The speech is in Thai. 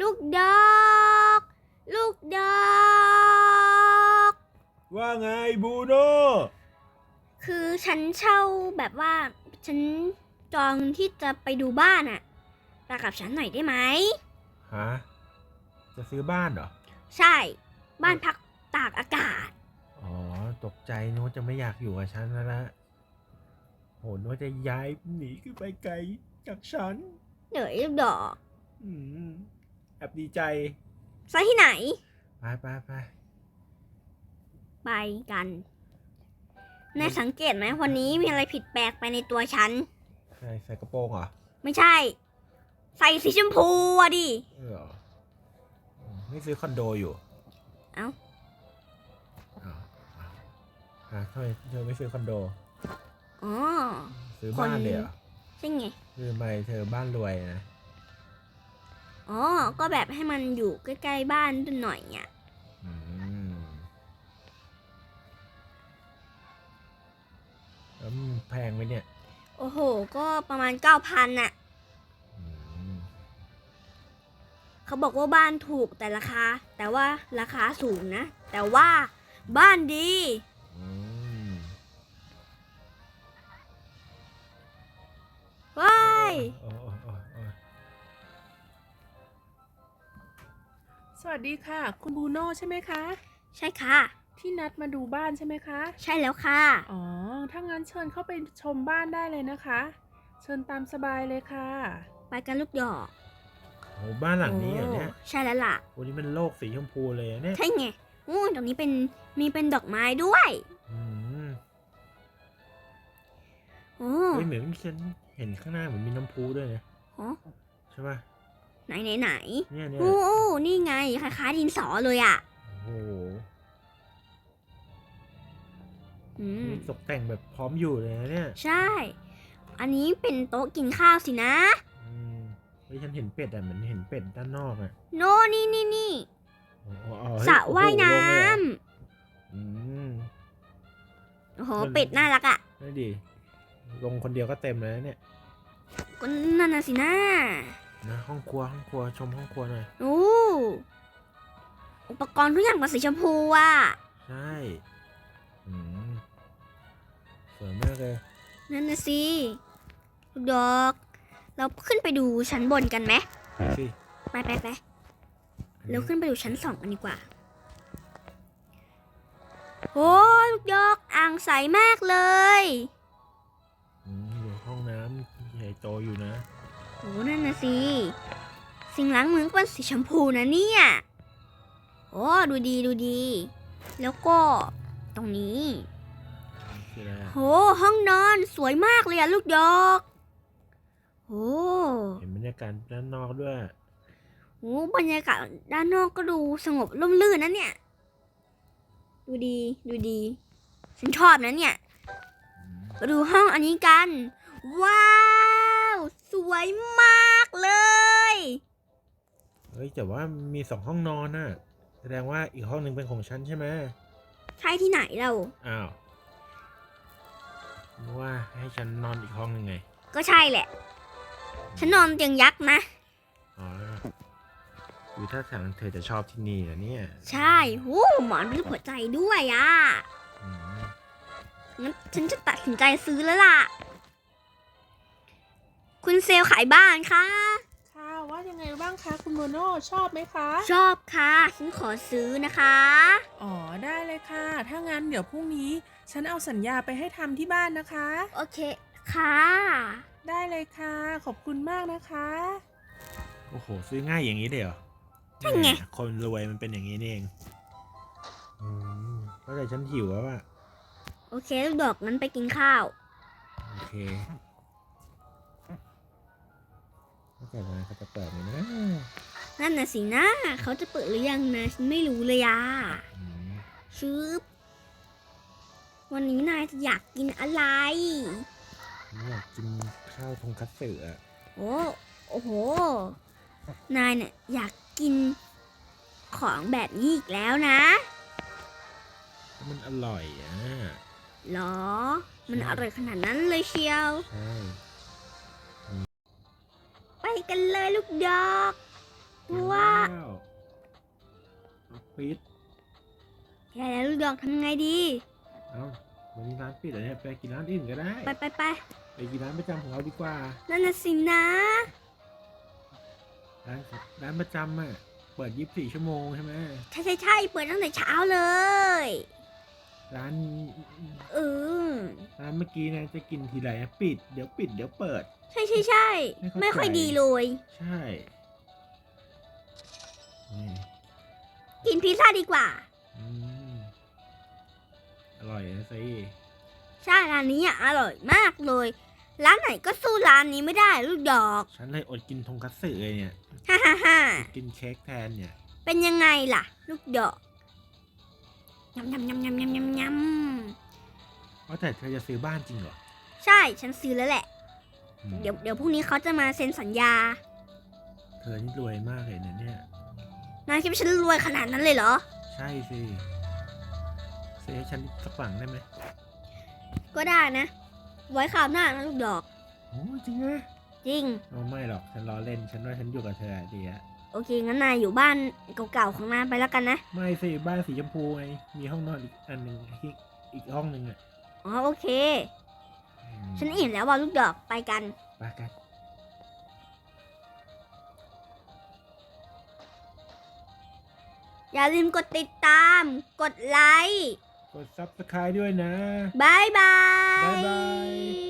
ลูกดอก ลูกดอก ว่าไงบูโน่คือฉันเช่าแบบว่า ฉันจองที่จะไปดูบ้านอะมากับฉันหน่อยได้ไหม ฮะจะซื้อบ้านเหรอ ใช่ บ้านพักตากอากาศ อ๋อ ตกใจนึกว่าจะไม่อยากอยู่กับฉันแล้วละโหนึกว่าจะย้ายหนีขึ้นไปไกลจากฉัน เหนื่อยลูกดอก อืม แอบดีใจ ซะที่ไหน ไปไปไปไปกันนายสังเกตไหมวันนี้มีอะไรผิดแปลกไปในตัวฉัน ใส่ใส่กระโปรงเหรอไม่ใช่ ใส่สีชมพูอะดิ เออเหรออืมนี่ซื้อคอนโดอยู่เอ้า อ้าวอ้าวฮะทำไมเธอไม่ซื้อคอนโด อ๋อ ซื้อบ้านคนเลยเหรอ ใช่ไง คือทำไมเธอบ้านรวยนะ อ๋อ ก็แบบให้มันอยู่ใกล้ๆบ้านด้วยหน่อยอะอืมแล้วมันแพงไหมเนี่ยโอ้โห ก็ประมาณเก้าพันน่ะ อืมเขาบอกว่าบ้านถูกแต่ราคา แต่ว่าราคาสูงนะ แต่ว่าบ้านดี อืมว้าย โอ้โอ้ สวัสดีค่ะ คุณบูโน่ใช่ไหมคะ ใช่ค่ะ ที่นัดมาดูบ้านใช่ไหมคะ ใช่แล้วค่ะ อ๋อ ถ้างั้นเชิญเข้าไปชมบ้านได้เลยนะคะ เชิญตามสบายเลยค่ะ ไปกันลูกดอกโหบ้านหลังนี้เหรอเนี่ยโใช่แล้วล่ะวันนี้มันโลกสีชมพูเลยอะเนี่ยใช่ไงอู้ตรงนี้เป็นมีเป็นดอกไม้ด้วยอืมโอ้เฮ้ยเหมือนฉันเห็นข้างหน้าเหมือนมีน้ำพุด้วยนะ โอ้ใช่ป่ะ ไหนไหนไหนเนี่ยเนี่ยโอ้โอ้นี่ไงคล้ายๆดินสอเลยอะโอ้โหอืม นี่ตกแต่งแบบพร้อมอยู่เลยนะเนี่ยใช่ อันนี้เป็นโต๊ะกินข้าวสินะ อืมเฮ้ยฉันเห็นเป็ดอะเหมือนเห็นเป็ดด้านนอกอะโนนี่นี่นี่โอ้โหเอาเฮ้สระโอ้โหว่ายน้ลงเลยเหรอำอืม โอ้โหมันเป็ดน่ารักอะนั่นดิลงคนเดียวก็เต็มเลยนะเนี่ย ก็นั่นน่ะสินะนะ ห้องครัวห้องครัวชมห้องครัวหน่อยโอ้อุปกรณ์ทุกอย่างเป็นสีชมพูอะใช่อืมสวยมากเลยนั่นน่ะสิลูกดอก เราขึ้นไปดูชั้นบนกันไหมสิไปไปไปอันเรานี้ขึ้นไปดูชั้นสองกันดีกว่าโอ้ลูกดอกอ่างใสมากเลยอืมอยู่ห้องน้ำใหญ่โตอยู่นะ โอ้นั่นน่ะสิ สิ่งล้างมือก็เป็นสีชมพูนะเนี่ย โอ้ดูดีดูดี แล้วก็ตรงนี้คืออะไรอะโห ห้องนอนสวยมากเลยอะลูกดอกโอ้เห็นบรรยากาศด้านนอกด้วยโหบรรยากาศด้านนอกก็ดูสงบร่มรื่นนะเนี่ย ดูดีดูดี ฉันชอบนะเนี่ยอืมมาดูห้องอันนี้กัน ว้าว สวยมากเลย เฮ้ยแต่ว่ามีสองห้องนอนน่ะ แสดงว่าอีกห้องหนึ่งเป็นของฉันใช่ไหมใช่ที่ไหนเราอ้าวนึกว่าให้ฉันนอนอีกห้องหนึ่งไง ก็ใช่แหละ ฉันนอนเตียงยักษ์นะอ๋อคือถ้าทางเธอจะชอบที่นี่นะเนี่ย ใช่หูหมอนรูปหัวใจด้วยอะอืมงั้นฉันจะตัดสินใจซื้อแล้วล่ะ คุณเซลลขายบ้านค่ะ ค่ะว่ายังไงบ้างคะคุณบูโน่ชอบไหมคะ ชอบค่ะฉันขอซื้อนะคะ อ๋อได้เลยค่ะ ถ้างั้นเดี๋ยวพรุ่งนี้ ฉันเอาสัญญาไปให้ทำที่บ้านนะคะ โอเคค่ะ ได้เลยค่ะ ขอบคุณมากนะคะ โอ้โห ซื้อง่ายอย่างนี้เลยเหรอใช่ไง แหมคนรวยมันเป็นอย่างนี้นี่เองอืมก็เลยฉันหิวแล้วอะโอเคลูกดอกงั้นไปกินข้าว โอเค ถ้าเกิดมาเขาจะเปิดไหมนะนั่นน่ะสินะเขาจะเปิดหรือยังนะฉันไม่รู้เลยอะอืมชืบวันนี้นายจะอยากกินอะไรฉันอยากกินข้าวทงคัตสึอะโอ้โอ้โห นายเนี่ยอยากกินของแบบนี้อีกแล้วนะมันอร่อยอะเหรอ มันอร่อยขนาดนั้นเลยเชียว ใช่ไป กันเลยลูกดอกกลัวแล้วเอาปิดแย่แล้วลูกดอกทำไงดี เอาวันนี้ร้านปิดแล้วเนี่ยไปกินร้านอื่นก็ได้ ไปไปไปไปกินร้านประจำของเราดีกว่า นั่นน่ะสินะ ร้านร้านประจำอะ เปิด 24 ชั่วโมงใช่ไหม ใช่ใช่ใช่เปิดตั้งแต่เช้าเลย ร้านเออร้านเมื่อกี้เนะจะกินทีไรอะปิด เดี๋ยวปิดเดี๋ยวเปิด ใช่ใช่ใช่ไม่เข้าใจไม่ค่อยดีเลย ใช่นี่กินพิซซ่าดีกว่า อืมอร่อยนะสิใช่ร้านนี้อะอร่อยมากเลย ร้านไหนก็สู้ร้านนี้ไม่ได้ลูกดอก ฉันเลยอดกินทงคัตสึเลยเนี่ย ฮ่าฮ่าฮ่ากินเค้กแทนเนี่ย เป็นยังไงล่ะ ลูกดอก ยำยำยำยำยำยำยว่าแต่เธอจะซื้อบ้านจริงเหรอำใช่ฉันซื้อแล้วแหละ อืมเดี๋ยวเดี๋ยวพรุ่งนี้เขาจะมาเซ็นสัญญา เธอนี่รวยมากเลยนะเนี่ย นายคิดว่าฉันรวยขนาดนั้นเลยเหรอ ใช่สิซื้อให้ฉันสักหลังได้ไหมก็ได้นะ ไว้คราวหน้านะลูกดอก โอ้จริงนะจริง อ๋อไม่หรอกฉันล้อเล่น ฉันว่าฉันอยู่กับเธอดีอะ โอเคงั้นนายอยู่บ้านเก่าๆของนายไปแล้วกันนะ ไม่สิบ้านสีชมพูไงมีห้องนอนอีกอันหนึ่งอีกอีกห้องหนึ่งอะอ๋อโอเคอืมฉันอิ่มแล้วว่าลูกดอกไปกัน ไปกันอย่าลืมกดติดตาม กดไลค์ กดซับสไครต์ด้วยนะ บายบาย บ๊ายบาย